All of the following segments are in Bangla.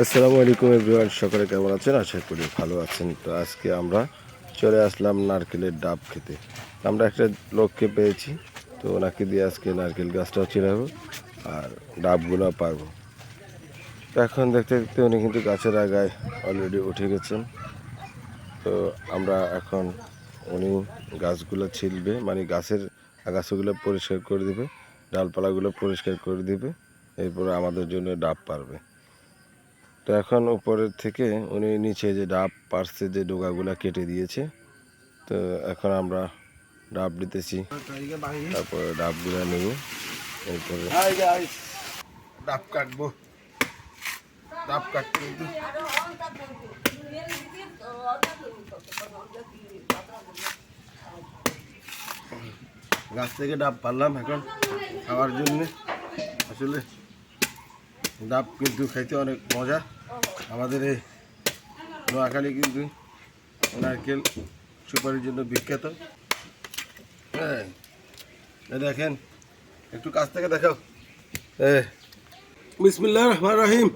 আসসালামু আলাইকুম এভরিওয়ান, সকলে কেমন আছেন? আশা করি ভালো আছেন। তো আজকে আমরা চলে আসলাম নারকেলের ডাব খেতে। আমরা একটা লোককে পেয়েছি, তো ওনাকে দিয়ে আজকে নারকেল গাছটাও চিরাবো আর ডাবগুলো পারব। তো এখন দেখতে দেখতে উনি কিন্তু গাছের আগায় অলরেডি উঠে গেছেন। তো আমরা এখন উনি গাছগুলো ছিলবে মানে গাছের আগাছাগুলো পরিষ্কার করে দেবে, ডালপালাগুলো পরিষ্কার করে দেবে, এরপরে আমাদের জন্য ডাব পারবে। তো এখন উপরের থেকে উনি নিচে যে ডাব পারছে যে ডোগাগুলো কেটে দিয়েছে, তো এখন আমরা ডাব দিতেছি। তারপরে ডাবগুলো নেব এরপরে ডাব কাটবো। ডাব কাটতে গাছ থেকে ডাব পারলাম এখন খাওয়ার জন্য। আসলে ডাব কিন্তু খাইতে অনেক মজা। আমাদের এই নোয়াখালী কিন্তু নারকেল সুপারির জন্য বিখ্যাত। হ্যাঁ দেখেন, একটু কাছ থেকে দেখাও। হ্যাঁ বিসমিল্লাহ রহমান রহিম।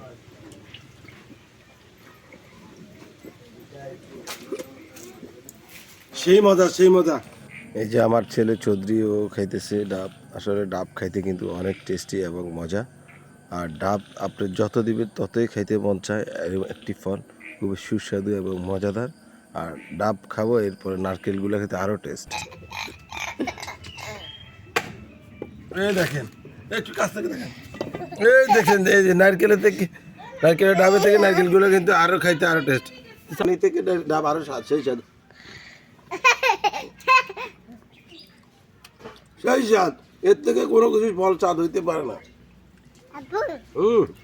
সেই মজা সেই মজা। এই যে আমার ছেলে চৌধুরী ও খাইতেছে ডাব, আসলে ডাব খাইতে কিন্তু অনেক টেস্টি এবং মজা। আর ডাব আপনি যত দিবেন ততই খাইতে মন চায় একটি ফল। খুবই সুস্বাদু এবং মজাদার। আর ডাব খাব, এরপরে নারকেলগুলো খেতে আরও টেস্ট এই দেখেন, একটু কাছ থেকে দেখেন। এই দেখেন, এই যে নারকেলের থেকে, নারকেলের ডাবে থেকে নারকেলগুলো কিন্তু আরও খাইতে আরও টেস্ট থেকে ডাব আরও স্বাদ, সেই স্বাদ। সেই স্বাদ, এর থেকে কোনো কিছু ফল স্বাদ হইতে পারে না। Ooh.